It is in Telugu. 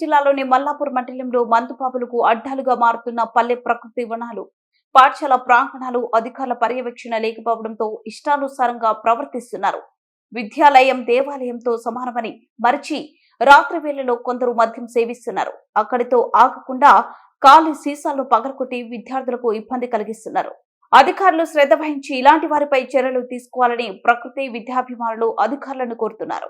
జిల్లాలోని మల్లాపూర్ మండలంలో మందుపాపులకు అడ్డాలుగా మారుతున్న పల్లె ప్రకృతి వనాలు. పాఠశాల ప్రాంగణాలు అధికారుల పర్యవేక్షణ లేకపోవడంతో ఇష్టానుసారంగా ప్రవర్తిస్తున్నారు. విద్యాలయం దేవాలయంతో సమానమని మరిచి రాత్రి వేళలో కొందరు మద్యం సేవిస్తున్నారు. అక్కడితో ఆగకుండా ఖాళీ సీసాలు పగలకొట్టి విద్యార్థులకు ఇబ్బంది కలిగిస్తున్నారు. అధికారులు శ్రద్ధ వహించి ఇలాంటి వారిపై చర్యలు తీసుకోవాలని ప్రకృతి విద్యాభిమానులు అధికారులను కోరుతున్నారు.